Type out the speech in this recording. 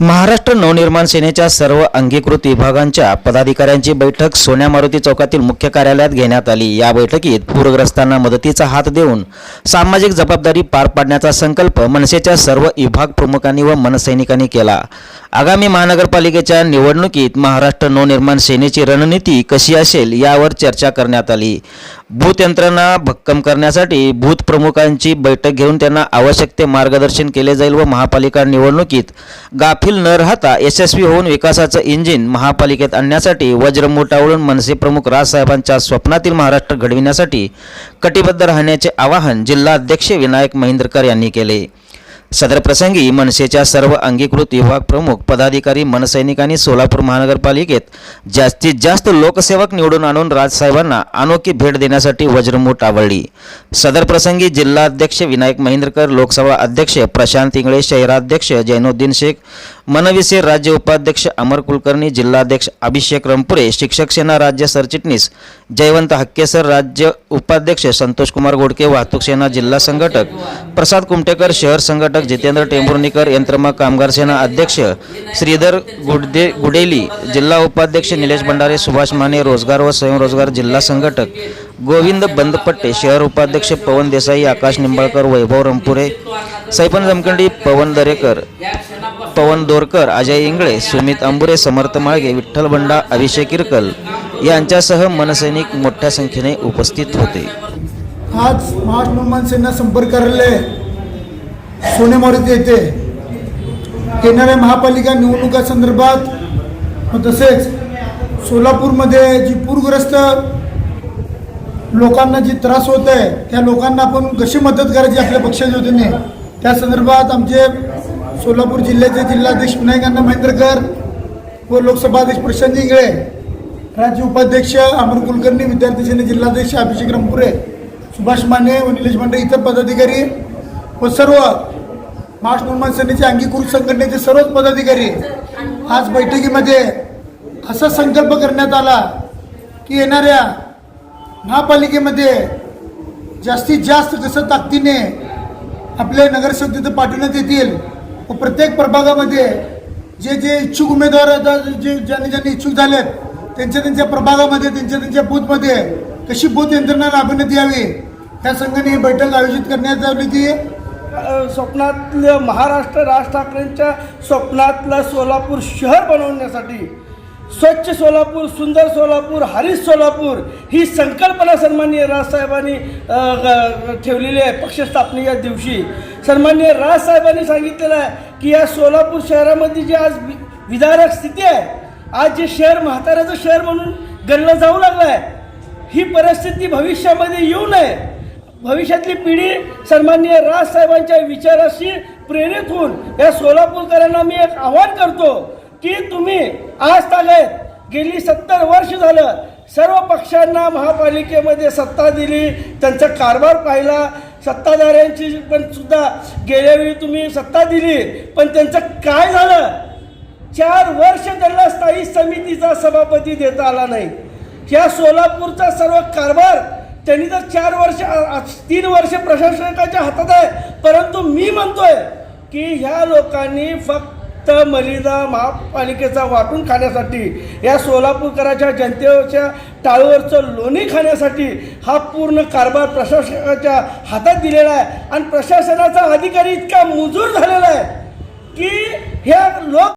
महाराष्ट्र नवनिर्माण सेनेच्या सर्व अंगीकृत विभागांच्या पदाधिकाऱ्यांची बैठक सोन्या मारुती चौकातील मुख्य कार्यालयात घेण्यात आली. या बैठकीत पूरग्रस्तांना मदतीचा हात देऊन सामाजिक जबाबदारी पार पाडण्याचा संकल्प मनसेच्या सर्व विभाग प्रमुखांनी व मनसैनिकांनी केला. आगामी महानगरपालिकेच्या निवडणुकीत महाराष्ट्र नवनिर्माण सेनेची रणनीती कशी असेल यावर चर्चा करण्यात आली. भूतयंत्रणा भक्कम करण्यासाठी बूथ प्रमुखांची बैठक घेऊन त्यांना आवश्यक ते मार्गदर्शन केले जाईल व महापालिका निवडणुकीत गाफील न राहता यशस्वी होऊन विकासाचं इंजिन महापालिकेत आणण्यासाठी वज्र टाळून मनसे प्रमुख राजसाहेबांच्या स्वप्नातील महाराष्ट्र घडविण्यासाठी कटिबद्ध राहण्याचे आवाहन जिल्हाध्यक्ष विनायक महेंद्रकर यांनी केले. सदर प्रसंगी मनसेच्या सर्व अंगीकृत विभाग प्रमुख पदाधिकारी मनसैनिकांनी सोलापूर महानगरपालिकेत जास्तीत जास्त लोकसेवक निवडून आणून राजसाहेबांना अनोखी भेट देण्यासाठी वज्रमूठ आवडली. सदर प्रसंगी विनायक महेंद्रकर लोकसभा अध्यक्ष प्रशांत इंगळे शहराध्यक्ष जैनुद्दीन शेख मनविसे राज्य उपाध्यक्ष अमर कुलकर्णी जिल्हाध्यक्ष अभिषेक रंपुरे शिक्षक सेना राज्य सरचिटणीस जयवंत हक्केसर राज्य उपाध्यक्ष संतोष कुमार वाहतूक सेना जिल्हा संघटक प्रसाद कुमटेकर शहर संघटक जितेंद्र टेंभुर्णीकर यंत्रमा कामगार सेना अध्यक्ष श्रीधर गुडदे गुडेली जिल्हा उपाध्यक्ष निलेश भंडारे सुभाष माने रोजगार व स्वयंरोजगार जिल्हा संघटक गोविंद बंदपट्टे शहर उपाध्यक्ष पवन देसाई आकाश निंबाळकर वैभव रंपुरे सैपन जमखंडी पवन दरेकर पवन दोरकर अजय इंगळे सुमित अंबुरे समर्थ माळगे विठ्ठल बंडा अभिषेक इरकल यांच्यासह मनसैनिक मोठ्या संख्येने उपस्थित होते. आज महाराष्ट्र निर्माण सेना संपर्क कार्यालय सोने मारुती येथे येणाऱ्या महापालिका निवडणुकासंदर्भात संदर्भात तसेच सोलापूरमध्ये जी पूरग्रस्त लोकांना जी त्रास होत आहे त्या लोकांना आपण कशी मदत करायची आपल्या पक्षाच्या वतीने? त्या संदर्भात आमचे सोलापूर जिल्ह्याचे जिल्हाध्यक्ष विनायकांना महेंद्रकर व लोकसभा अध्यक्ष प्रशांत इंगळे राज्य उपाध्यक्ष अमर कुलकर्णी विद्यार्थी सेने जिल्हाध्यक्ष अभिषेक रंपुरे सुभाष माने व निलेश भांडे इतर पदाधिकारी व सर्व महाराष्ट्र निर्माण सेनेचे अंगीकृत संघटनेचे सर्वच पदाधिकारी आज बैठकीमध्ये असा संकल्प करण्यात आला की येणाऱ्या महापालिकेमध्ये जास्तीत जास्त कसं ताकदीने आपले नगरसेवक तिथं पाठवण्यात येतील व प्रत्येक प्रभागामध्ये जे जे इच्छुक उमेदवार आता जे ज्यांनी ज्यांनी इच्छुक झालेत त्यांच्या त्यांच्या प्रभागामध्ये त्यांच्या त्यांच्या बूथमध्ये कशी बूथ यंत्रणा राबवण्यात यावी या संघाने ही बैठक आयोजित करण्यात आली होती. स्वप्नातलं महाराष्ट्र राज ठाकरेंच्या स्वप्नातलं सोलापूर शहर बनवण्यासाठी स्वच्छ सोलापूर सुंदर सोलापूर हरित सोलापूर ही संकल्पना सन्माननीय राजसाहेबांनी ग- ठेवलेली आहे पक्षस्थापनेच्या दिवशी. सन्माननीय राजसाहेबांनी सांगितलेलं आहे की या सोलापूर शहरामध्ये जी आज वि- विदारक स्थिती आहे आज जे शहर म्हाताऱ्याचं शहर म्हणून गणलं जाऊ लागलं आहे ही परिस्थिती भविष्यामध्ये येऊ नये. भविष्यातली पिढी सन्माननीय राजसाहेबांच्या विचाराशी प्रेरित होऊन या सोलापूरकरांना मी एक आव्हान करतो की तुम्ही आज तागत गेली सत्तर वर्ष झालं सर्व पक्षांना महापालिकेमध्ये सत्ता दिली त्यांचा कारभार पाहिला. सत्ताधाऱ्यांची पण सुद्धा गेल्यावेळी तुम्ही सत्ता दिली. पण त्यांचं काय झालं? चार वर्ष त्यांना स्थायी समितीचा सभापती देता आला नाही. या सोलापूरचा सर्व कारभार त्यांनी तर चार वर्ष तीन वर्ष प्रशासनाच्या हातात आहे. परंतु मी म्हणतोय की ह्या लोकांनी फक्त मलिदा महापालिकेचा वाटून खाण्यासाठी या सोलापूरकराच्या जनतेच्या टाळूवरचं लोणी खाण्यासाठी हा पूर्ण कारभार प्रशासकाच्या हातात दिलेला आहे. आणि प्रशासनाचा अधिकारी इतका मुजूर झालेला आहे की ह्या लोक